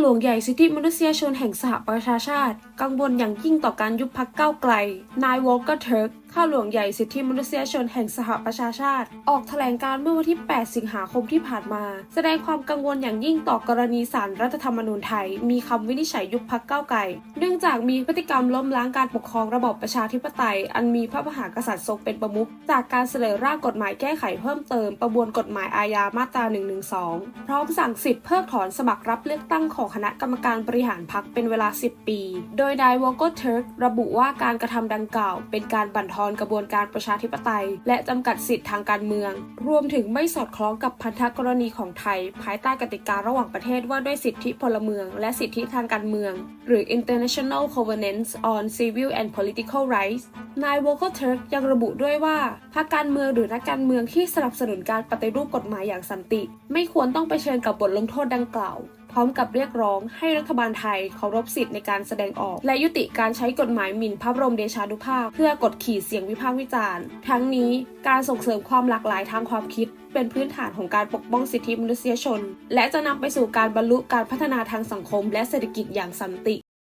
หลวงใหญ่สิทธิมนุษยชนแห่งสหประชาชาติ กังวลอย่างยิ่งต่อการยุบพักเก้าไกล นายวอลเกอร์เทิร์กข้าหลวงใหญ่สิทธิมนุษยชนแห่งสหประชาชาติ ออกแถลงการณ์เมื่อวันที่ 8 สิงหาคมที่ผ่านมา แสดงความกังวลอย่างยิ่งต่อกรณีสารรัฐธรรมนูญไทย มีคำวินิจฉัยยุบพักเก้าไกลเนื่องจากมีพฤติกรรมล้มล้างการปกครองระบอบประชาธิปไตย อันมีพระมหากษัตริย์ทรงเป็นประมุขจากการเสนอร่างกฎหมายแก้ไขเพิ่มเติมประมวลกฎหมายอาญามาตรา 112 พร้อมสั่งสิทธิ์เพิกถอนสมัครรับเลือกตั้งของคณะกรรมการบริหารพรรคเป็นเวลา 10 ปี โดยนายวอลก์เทิร์กระบุว่าการกระทำดังกล่าว เป็นการบั่นทอนกระบวนการประชาธิปไตย และจำกัดสิทธิทางการเมือง รวมถึงไม่สอดคล้องกับพันธกรณีของไทย ภายใต้กติการะหว่างประเทศว่าด้วยสิทธิพลเมือง และสิทธิทางการเมือง หรือ International Covenants on Civil and Political Rights นายวอลเกอร์เทิร์กยังระบุด้วยว่าพรรคการเมืองหรือนักการเมืองที่สนับสนุนการปฏิรูปกฎหมายอย่างสันติ ไม่ควรต้องไปเชิญกับบทลงโทษดังกล่าว ร้อมกับเรียกร้องให้รัฐบาลไทยเคารพสิทธิ์ในการแสดงออก และยุติการใช้กฎหมายหมิ่นพระบรมเดชานุภาพ เพื่อกดขี่เสียงวิพากษ์วิจารณ์ ทั้งนี้การส่งเสริมความหลากหลายทางความคิด เป็นพื้นฐานของการปกป้องสิทธิมนุษยชน และจะนำไปสู่การบรรลุการพัฒนาทางสังคม และเศรษฐกิจอย่างสันติ